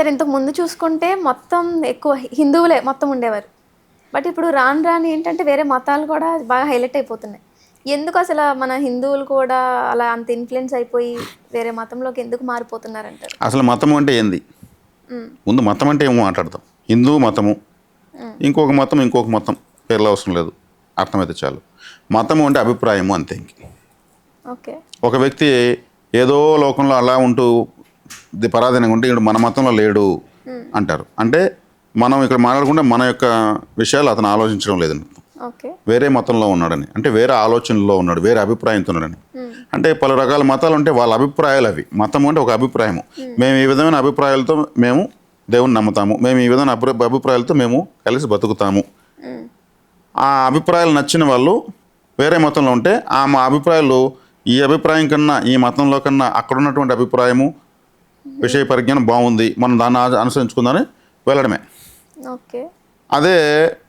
సరే ఇంతకు ముందు చూసుకుంటే మొత్తం ఎక్కువ హిందువులే మొత్తం ఉండేవారు. బట్ ఇప్పుడు రాను రాను ఏంటంటే వేరే మతాలు కూడా బాగా హైలైట్ అయిపోతున్నాయి. ఎందుకు అసలు మన హిందువులు కూడా అలా అంత ఇన్ఫ్లుయెన్స్ అయిపోయి వేరే మతంలోకి ఎందుకు మారిపోతున్నారంటారు? అసలు మతం అంటే ఏంది. ముందు మతం అంటే ఏమో మాట్లాడతాం. హిందూ మతము ఇంకొక మతం ఇంకొక మతం పేర్లు అవసరం లేదు. అర్థమైతే చాలు. మతము అంటే అభిప్రాయము అంతే ఇంక. ఓకే. ఒక వ్యక్తి ఏదో లోకంలో అలా ఉంటూ పరాధీనంగా ఉంటే ఇక్కడ మన మతంలో లేడు అంటారు. అంటే మనం ఇక్కడ మాట్లాడుకుంటే మన యొక్క విషయాలు అతను ఆలోచించడం లేదని వేరే మతంలో ఉన్నాడని. అంటే వేరే ఆలోచనలో ఉన్నాడు వేరే అభిప్రాయంతో ఉన్నాడని. అంటే పలు రకాల మతాలు ఉంటే వాళ్ళ అభిప్రాయాలు అవి. మతం అంటే ఒక అభిప్రాయము. మేము ఈ విధమైన అభిప్రాయాలతో మేము దేవుని నమ్ముతాము. మేము ఈ విధమైన అభి అభిప్రాయాలతో మేము కలిసి బతుకుతాము. ఆ అభిప్రాయాలు నచ్చిన వాళ్ళు వేరే మతంలో ఉంటే ఆ మా అభిప్రాయాలు ఈ అభిప్రాయం కన్నా ఈ మతంలో కన్నా అక్కడ ఉన్నటువంటి అభిప్రాయము విషయ పరిజ్ఞానం బాగుంది. మనం దాన్ని అనుసరించుకుందామని వెళ్ళడమే. ఓకే. అదే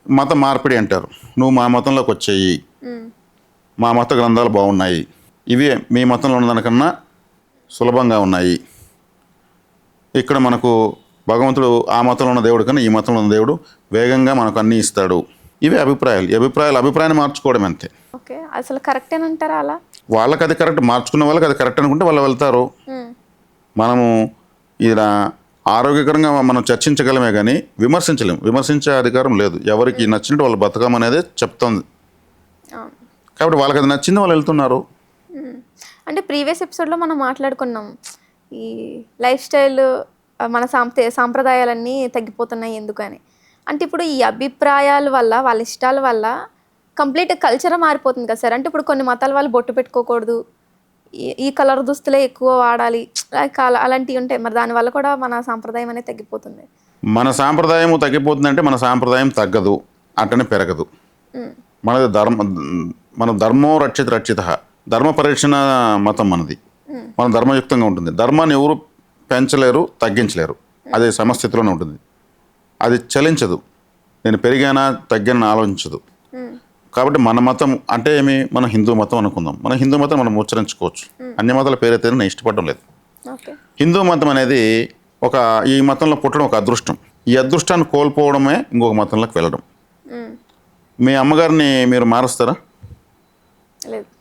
మత మార్పిడి అంటారు. నువ్వు మా మతంలోకి వచ్చేయి. మా మత గ్రంథాలు బాగున్నాయి. ఇవి మీ మతంలో ఉన్న దానికన్నా సులభంగా ఉన్నాయి. ఇక్కడ మనకు భగవంతుడు ఆ మతంలో ఉన్న దేవుడు కన్నా ఈ మతంలో ఉన్న దేవుడు వేగంగా మనకు అన్నీ ఇస్తాడు. ఇవి అభిప్రాయాలు. ఈ అభిప్రాయాలు అభిప్రాయాన్ని మార్చుకోవడం అంతే. ఓకే. అసలు కరెక్టేనంటారా అలా? వాళ్ళకి అది కరెక్ట్. మార్చుకున్న వాళ్ళకి అది కరెక్ట్ అనుకుంటే వాళ్ళు వెళ్తారు. మనము ఇలా ఆరోగ్యకరంగా మనం చర్చించగలమే కానీ విమర్శించలేము విమర్శించే అధికారం లేదు. ఎవరికి నచ్చినట్టు వాళ్ళు బతకమనేదే చెప్తోంది. అవును. కాబట్టి వాళ్ళకి అది నచ్చింది వాళ్ళు వెళ్తున్నారు. అంటే ప్రీవియస్ ఎపిసోడ్లో మనం మాట్లాడుకున్నాం. ఈ లైఫ్ స్టైల్ మన సాంప్ర సాంప్రదాయాలన్నీ తగ్గిపోతున్నాయి ఎందుకని. అంటే ఇప్పుడు ఈ అభిప్రాయాల వల్ల వాళ్ళ ఇష్టాల వల్ల కంప్లీట్ కల్చర్ మారిపోతుంది కదా సార్. అంటే ఇప్పుడు కొన్ని మతాల వాళ్ళు బొట్టు పెట్టుకోకూడదు. ఈ- కలర్ దుస్తులే ఎక్కువ వాడాలి. అలాంటివి ఉంటాయి. మరి దానివల్ల కూడా మన సాంప్రదాయం అనేది తగ్గిపోతుంది. మన సాంప్రదాయం తగ్గిపోతుందంటే మన సాంప్రదాయం తగ్గదు. అట్టనే పెరగదు. మనది ధర్మ మన ధర్మో రక్షిత రక్షిత. ధర్మ పరిరక్షణ మతం మనది. మన ధర్మయుక్తంగా ఉంటుంది. ధర్మాన్ని ఎవరు పెంచలేరు తగ్గించలేరు. అది సమస్థితిలోనే ఉంటుంది. అది చలించదు. నేను పెరిగానా తగ్గానా ఆలోచించదు. కాబట్టి మన మతం అంటే ఏమి? మన హిందూ మతం అనుకుందాం. మన హిందూ మతం మనం ఉచ్చరించుకోవచ్చు. అన్ని మతాల పేరైతే నేను ఇష్టపడడం లేదు. హిందూ మతం అనేది ఒక ఈ మతంలో పుట్టడం ఒక అదృష్టం. ఈ అదృష్టాన్ని కోల్పోవడమే ఇంకొక మతంలోకి వెళ్ళడం. మీ అమ్మగారిని మీరు మారుస్తారా?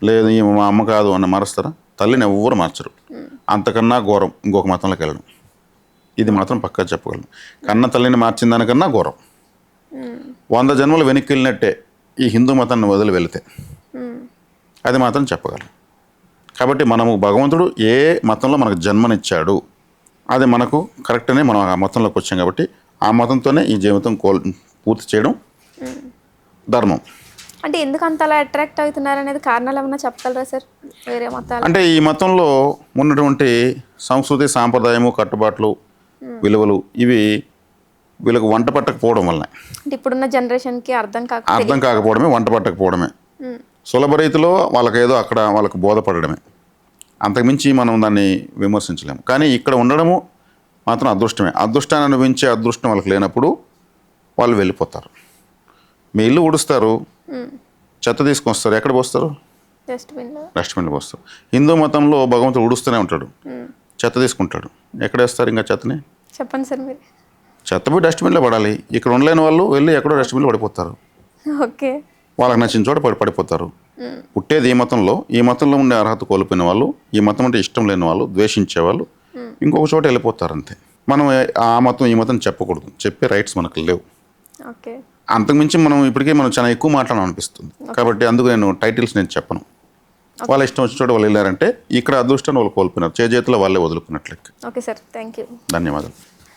లేదు. మా అమ్మ కాదు అని మారుస్తారా? తల్లిని ఎవ్వరు మార్చరు. అంతకన్నా ఘోరం ఇంకొక మతంలోకి వెళ్ళడం. ఇది మాత్రం పక్కా చెప్పగలను. కన్న తల్లిని మార్చిన దానికన్నా ఘోరం. వంద జన్మలు వెనక్కి వెళ్ళినట్టే ఈ హిందూ మతాన్ని వదిలి వెళితే. అది మాత్రం చెప్పగలం. కాబట్టి మనము భగవంతుడు ఏ మతంలో మనకు జన్మనిచ్చాడు అది మనకు కరెక్ట్ అని మనం ఆ మతంలోకి వచ్చాం కాబట్టి ఆ మతంతోనే ఈ జీవితం కోల్ పూర్తి చేయడం ధర్మం. అంటే ఎందుకు అంత అలా అట్రాక్ట్ అవుతున్నారు అనేది కారణాలు ఏమన్నా చెప్పగలరా సార్? వేరే మతాలు. అంటే ఈ మతంలో ఉన్నటువంటి సంస్కృతి సాంప్రదాయము కట్టుబాట్లు విలువలు ఇవి వీళ్ళకు వంట పట్టకపోవడం వల్లనే. అంటే ఇప్పుడున్న జనరేషన్కి అర్థం కాక అర్థం కాకపోవడమే వంట పట్టకపోవడమే. సులభ రీతిలో వాళ్ళకి ఏదో అక్కడ వాళ్ళకు బోధపడడమే. అంతకుమించి మనం దాన్ని విమర్శించలేము. కానీ ఇక్కడ ఉండడము మాత్రం అదృష్టమే. అదృష్టాన్ని అనుభవించే అదృష్టం వాళ్ళకి లేనప్పుడు వాళ్ళు వెళ్ళిపోతారు. మీ ఇల్లు ఊడుస్తారు. మ్మ్. చెత్త తీసుకొస్తారు. ఎక్కడ పోస్తారు? డస్ట్బిన్లో. పోస్తారు. హిందూ మతంలో భగవంతుడు ఊడుస్తూనే ఉంటాడు. చెత్త తీసుకుంటాడు. ఎక్కడ వేస్తారు ఇంకా చెత్తని? చెప్పండి సార్ మీరు. చెత్త పోయి డస్ట్బిన్లో పడాలి. ఇక్కడ ఉండలేని వాళ్ళు వెళ్ళి ఎక్కడో డస్ట్బిన్లో పడిపోతారు. ఓకే. వాళ్ళకి నచ్చిన చోట పడి పడిపోతారు. పుట్టేది ఈ మతంలో. ఈ మతంలో ఉండే అర్హత కోల్పోయిన వాళ్ళు ఈ మతం అంటే ఇష్టం లేని వాళ్ళు ద్వేషించే వాళ్ళు ఇంకొక చోట వెళ్ళిపోతారు అంతే. మనం ఆ మతం ఈ మతం చెప్పకూడదు. చెప్పే రైట్స్ మనకు లేవు. ఓకే. అంతకుమించి మనం ఇప్పటికే మనం చాలా ఎక్కువ మాట్లాడాలని అనిపిస్తుంది. కాబట్టి అందుకు నేను టైటిల్స్ నేను చెప్పను. వాళ్ళ ఇష్టం వచ్చిన చోట వాళ్ళు వెళ్ళారంటే ఇక్కడ అదృష్టాన్ని వాళ్ళు కోల్పోయినారు. చేజేతిలో వాళ్ళే వదులుకున్నట్లు ఓకే సార్. థ్యాంక్ యూ ధన్యవాదాలు.